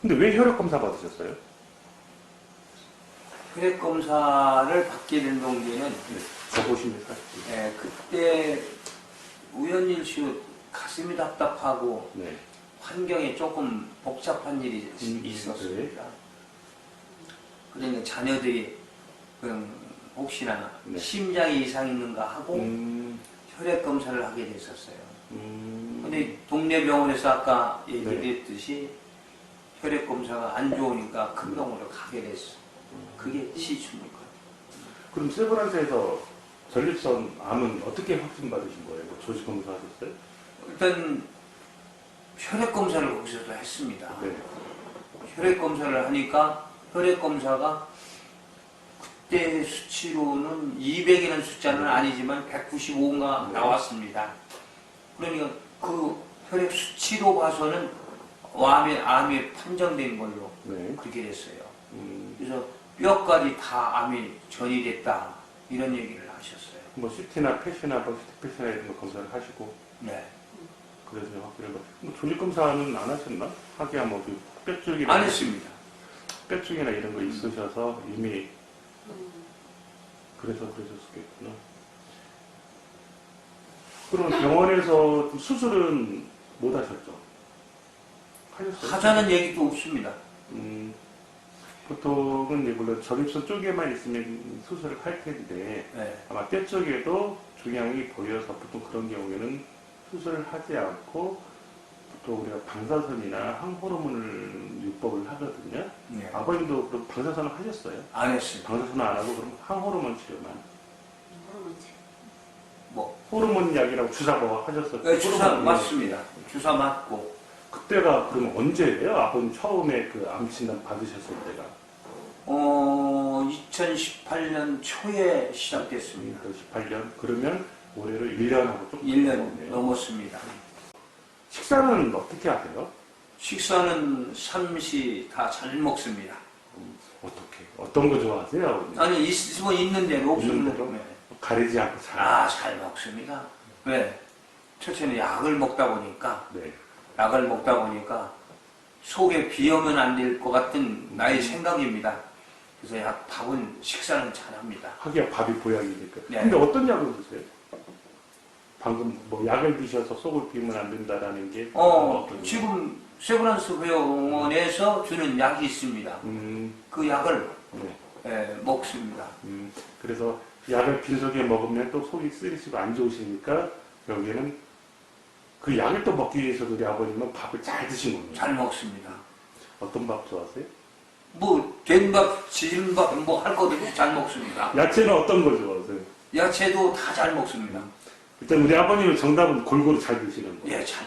근데 왜 혈액 검사 받으셨어요? 혈액 검사를 받게 된 동기는 저 보십니까? 예, 그때 우연일시로 가슴이 답답하고 네. 환경에 조금 복잡한 일이 음, 있었습니다. 그러니까 자녀들이 그 혹시나 네. 심장에 이상 있는가 하고 음, 혈액 검사를 하게 됐었어요. 음, 근데 동네 병원에서 아까 네. 얘기했듯이 혈액 검사가 안 좋으니까 큰 병원으로 가게 됐어. 그게 시추입니까? 그럼 세브란스에서 전립선 암은 어떻게 확진받으신 거예요? 뭐 조직 검사 하셨어요? 일단 혈액 검사를 거기서도 했습니다. 네. 혈액 검사를 하니까 혈액 검사가 그때 수치로는 200이라는 숫자는 아니지만 195인가 네. 나왔습니다. 그러니까 그 혈액 수치로 봐서는 암이, 암이 판정된 걸로 네. 그렇게 됐어요. 음, 그래서 뼈까지 다 암이 전이 됐다 이런 얘기를 하셨어요. 뭐 CT나 펫이나 뭐 CT 펫이나 이런 거 검사를 하시고 네. 그래서 확진을 받. 뭐 조직 검사는 안 하셨나? 하기야 뭐그 뼈쪽이나 안 했습니다. 뼈쪽이나 이런 거 있으셔서 이미 그래서 그러셨겠구나. 그럼 병원에서 수술은 못 하셨죠? 하자는 얘기도 없습니다. 음, 보통은 이제 물론 전입선 쪽에만 있으면 수술을 할 텐데 네. 아마 뼈 쪽에도 종양이 보여서 보통 그런 경우에는 수술을 하지 않고 보통 우리가 방사선이나 항호르몬을 유법을 하거든요. 네. 아버님도 그럼 방사선을 하셨어요? 안 했습니다. 방사선 안 하고 그럼 항호르몬 치료만 뭐 호르몬 약이라고 주사 뭐 하셨어요? 네, 주사 호르몬, 예. 맞습니다. 주사 맞고 그때가 그럼 언제예요? 아버님 처음에 그 암 진단 받으셨을 때가 어 2018년 초에 시작됐습니다. 18년 그러면 올해로 1년하고 조금 1년 넘었네요. 넘었습니다. 식사는 어떻게 하세요? 식사는 삼시 다 잘 먹습니다. 어떻게? 어떤 거 좋아하세요? 아버님? 아니 있으면 있는 대로 없으면 있는 대로? 네. 가리지 않고 잘. 아 잘 먹습니다. 왜? 첫째는 약을 먹다 보니까 네. 약을 먹다 보니까 속에 비오면 안 될 것 같은 나의 생각입니다. 그래서 약 밥은 식사는 잘합니다. 하기야 밥이 보약이니까. 네. 근데 어떤 약을 드세요? 방금 뭐 약을 드셔서 속을 비우면 안 된다라는 게 어, 어떤 지금 세브란스 병원에서 주는 약이 있습니다. 음, 그 약을 네. 예, 먹습니다. 음, 그래서 약을 빈속에 먹으면 또 속이 쓰리시고 안 좋으시니까 여기는 그 약을 또 먹기 위해서도 우리 아버님은 밥을 잘 드신 겁니다. 잘 먹습니다. 어떤 밥 좋아하세요? 뭐 된밥, 지진밥 뭐할 것도 잘 먹습니다. 야채는 어떤 걸 좋아하세요? 야채도 다 잘 먹습니다. 일단 우리 아버님은 정답은 골고루 잘 드시는 거예요. 예, 잘